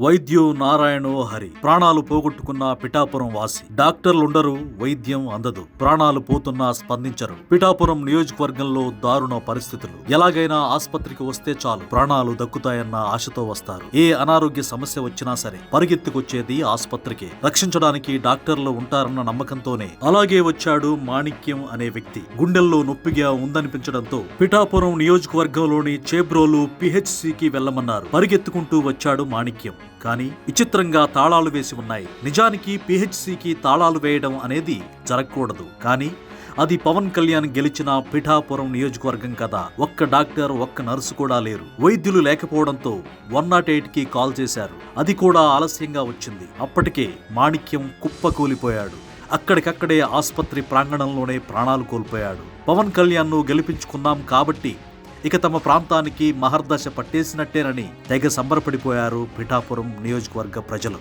వైద్యు నారాయణో హరి. ప్రాణాలు పోగొట్టుకున్న పిఠాపురం వాసి. డాక్టర్లుండరు వైద్యం అందదు. ప్రాణాలు పోతున్నా స్పందించరు. పిఠాపురం నియోజకవర్గంలో దారుణ పరిస్థితులు. ఎలాగైనా ఆస్పత్రికి వస్తే చాలు. ప్రాణాలు దక్కుతాయన్న ఆశతో వస్తారు. ఏ అనారోగ్య సమస్య వచ్చినా సరే పరిగెత్తుకొచ్చేది ఆసుపత్రికే. రక్షించడానికి డాక్టర్లు ఉంటారన్న నమ్మకంతోనే అలాగే వచ్చాడు మాణిక్యం అనే వ్యక్తి. గుండెల్లో నొప్పిగా ఉందనిపించడంతో పిఠాపురం నియోజకవర్గంలోని చేబ్రోలు పిహెచ్సికి వెళ్ళమన్నారు పరిగెత్తుకుంటూ వచ్చాడు మాణిక్యం. కానీ విచిత్రంగా తాళాలు వేసి ఉన్నాయి. నిజానికి పిహెచ్సికి తాళాలు వేయడం అనేది జరగకూడదు. కానీ అది పవన్ కళ్యాణ్ గెలిచిన పిఠాపురం నియోజకవర్గం కదా. ఒక్క డాక్టర్ ఒక్క నర్సు కూడా లేరు. వైద్యులు లేకపోవడంతో వన్ నాట్ ఎయిట్కి కాల్ చేశారు. అది కూడా ఆలస్యంగా వచ్చింది. అప్పటికే మాణిక్యం కుప్పకూలిపోయాడు. అక్కడికక్కడే ఆసుపత్రి ప్రాంగణంలోనే ప్రాణాలు కోల్పోయాడు. పవన్ కళ్యాణ్ను గెలిపించుకున్నాం కాబట్టి ఇక తమ ప్రాంతానికి మహర్దశ పట్టేసినట్టేనని తెగ సంబరపడిపోయారు పిఠాపురం నియోజకవర్గ ప్రజలు.